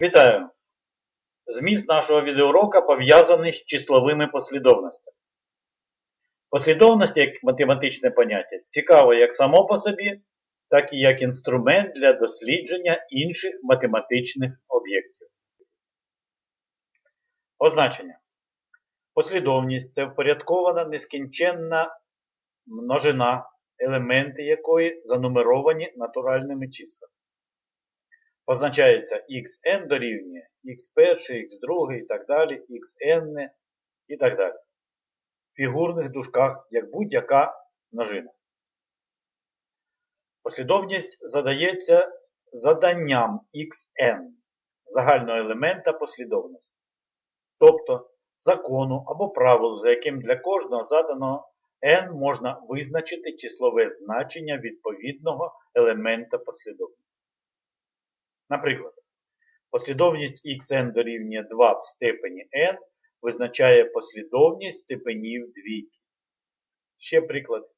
Вітаю! Зміст нашого відеоурока пов'язаний з числовими послідовностями. Послідовність як математичне поняття цікаво як само по собі, так і як інструмент для дослідження інших математичних об'єктів. Означення. Послідовність це впорядкована нескінченна множина, елементи якої занумеровані натуральними числами. Позначається xn дорівнює x1, x2 і так далі, xn і так далі. В фігурних дужках, як будь-яка множина. Послідовність задається заданням xn загального елемента послідовності. Тобто закону або правилу, за яким для кожного заданого n можна визначити числове значення відповідного елемента послідовності. Наприклад, послідовність xn дорівнює 2 в степені n визначає послідовність степенів двійки. Ще приклад.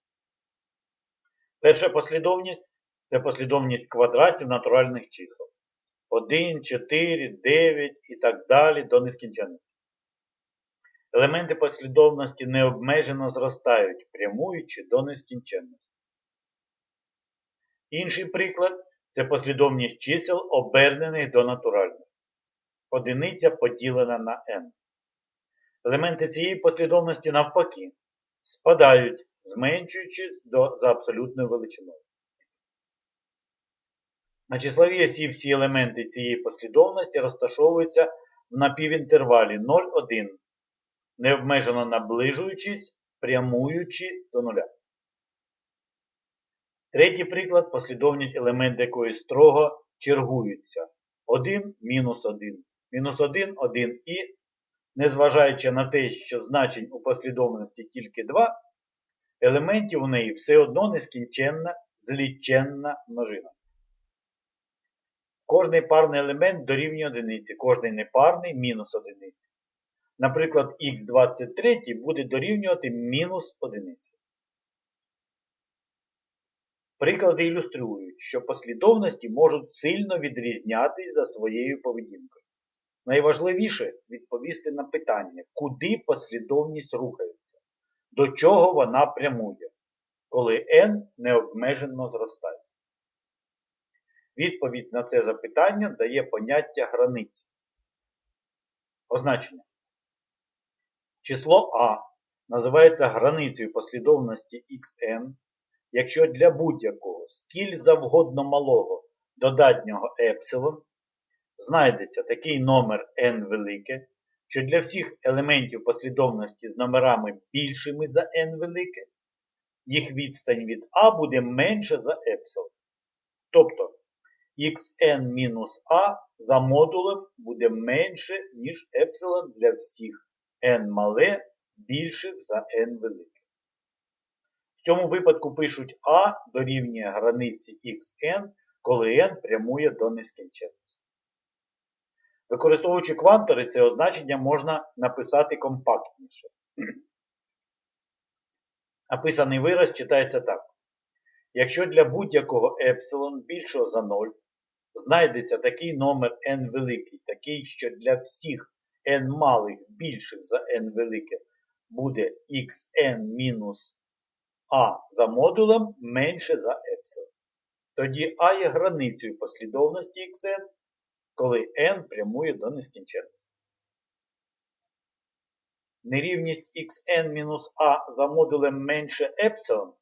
Перша послідовність це послідовність квадратів натуральних чисел. 1, 4, 9 і так далі до нескінченності. Елементи послідовності необмежено зростають, прямуючи до нескінченності. Інший приклад це послідовність чисел, обернених до натуральних. Одиниця поділена на n. Елементи цієї послідовності навпаки спадають, зменшуючись до, за абсолютною величиною. На числовій осі всі елементи цієї послідовності розташовуються в напівінтервалі 0,1, необмежено наближуючись, прямуючи до нуля. Третій приклад послідовність елемент якої строго чергуються. 1 мінус 1, мінус 1, 1 і, незважаючи на те, що значень у послідовності тільки 2, елементів у неї все одно нескінченна зліченна множина. Кожний парний елемент дорівнює одиниці, кожний непарний мінус одиниці. Наприклад, х23 буде дорівнювати мінус одиниці. Приклади ілюструють, що послідовності можуть сильно відрізнятись за своєю поведінкою. Найважливіше відповісти на питання, куди послідовність рухається, до чого вона прямує, коли n необмежено зростає. Відповідь на це запитання дає поняття границі. Означення. Число А називається границею послідовності xn якщо для будь-якого скіль завгодно малого додатнього епсилон знайдеться такий номер n велике, що для всіх елементів послідовності з номерами більшими за n велике, їх відстань від А буде менше за епсилон. Тобто xn-a за модулем буде менше, ніж епсилон для всіх n мале більших за n велике. В цьому випадку пишуть А дорівнює границі xn, коли n прямує до нескінченності. Використовуючи квантори, це означення можна написати компактніше. Написаний вираз читається так. Якщо для будь-якого епсилон більшого за 0 знайдеться такий номер n великий, такий, що для всіх n малих більших за n велике буде xn мінус а за модулем менше за епсилон. Тоді А є границею послідовності xn, коли n прямує до нескінченності. Нерівність xn-а за модулем менше епсилон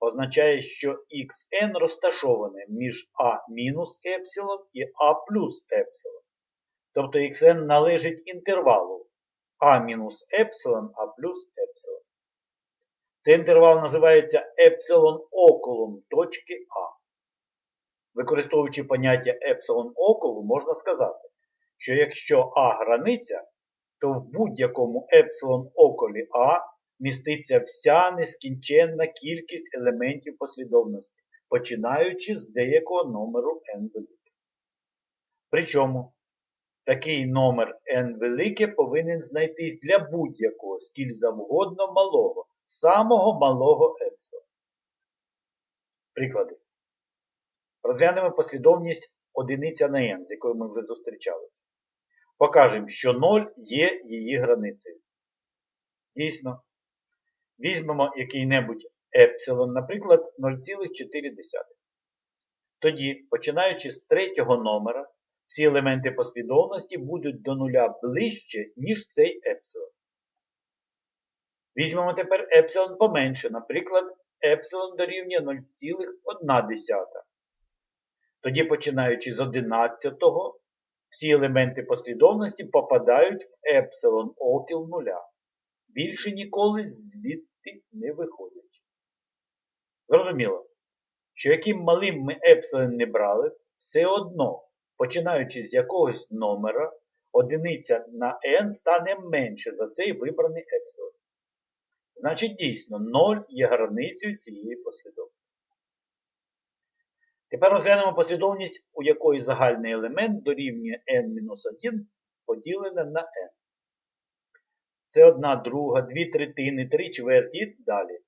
означає, що xn розташоване між а мінус епсилон і а плюс епсилон. Тобто xn належить інтервалу а мінус епсилон, а плюс епсилон. Цей інтервал називається епсилон околом точки А. Використовуючи поняття епсилон околу, можна сказати, що якщо А границя, то в будь-якому епсилон околі А міститься вся нескінченна кількість елементів послідовності, починаючи з деякого номеру n велике. Причому такий номер n велике повинен знайтись для будь-якого скіль завгодно малого самого малого епсилона. Приклади. Розглянемо послідовність одиниця на n, з якою ми вже зустрічалися. Покажемо, що 0 є її границею. Дійсно, візьмемо який-небудь епсилон, наприклад, 0,4. Тоді, починаючи з третього номера, всі елементи послідовності будуть до нуля ближче, ніж цей епсилон. Візьмемо тепер епсилон поменше, наприклад, епсилон дорівнює 0,1. Тоді, починаючи з 11, всі елементи послідовності попадають в епсилон окіл нуля. Більше ніколи звідти не виходять. Зрозуміло, що яким малим ми епсилон не брали, все одно, починаючи з якогось номера, одиниця на n стане менше за цей вибраний епсилон. Значить, дійсно, 0 є границею цієї послідовності. Тепер розглянемо послідовність, у якої загальний елемент дорівнює n-1 поділене на n. Це одна друга, дві третини, три чверті і далі.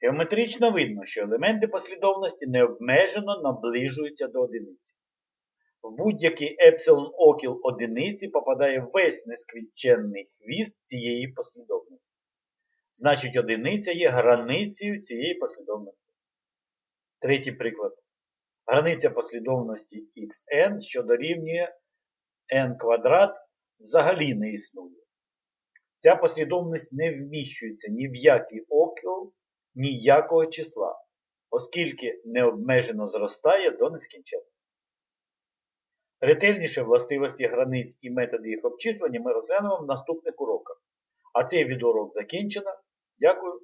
Геометрично видно, що елементи послідовності необмежено наближуються до одиниці. В будь-який епсилон окіл одиниці попадає весь нескінченний хвіст цієї послідовності. Значить, одиниця є границею цієї послідовності. Третій приклад. Границя послідовності xn, що дорівнює n квадрат, взагалі не існує. Ця послідовність не вміщується ні в який окіл, ніякого числа, оскільки необмежено зростає до нескінченності. Ретельніше властивості границь і методи їх обчислення ми розглянемо в наступних уроках. А цей відеоурок закінчено. Дякую.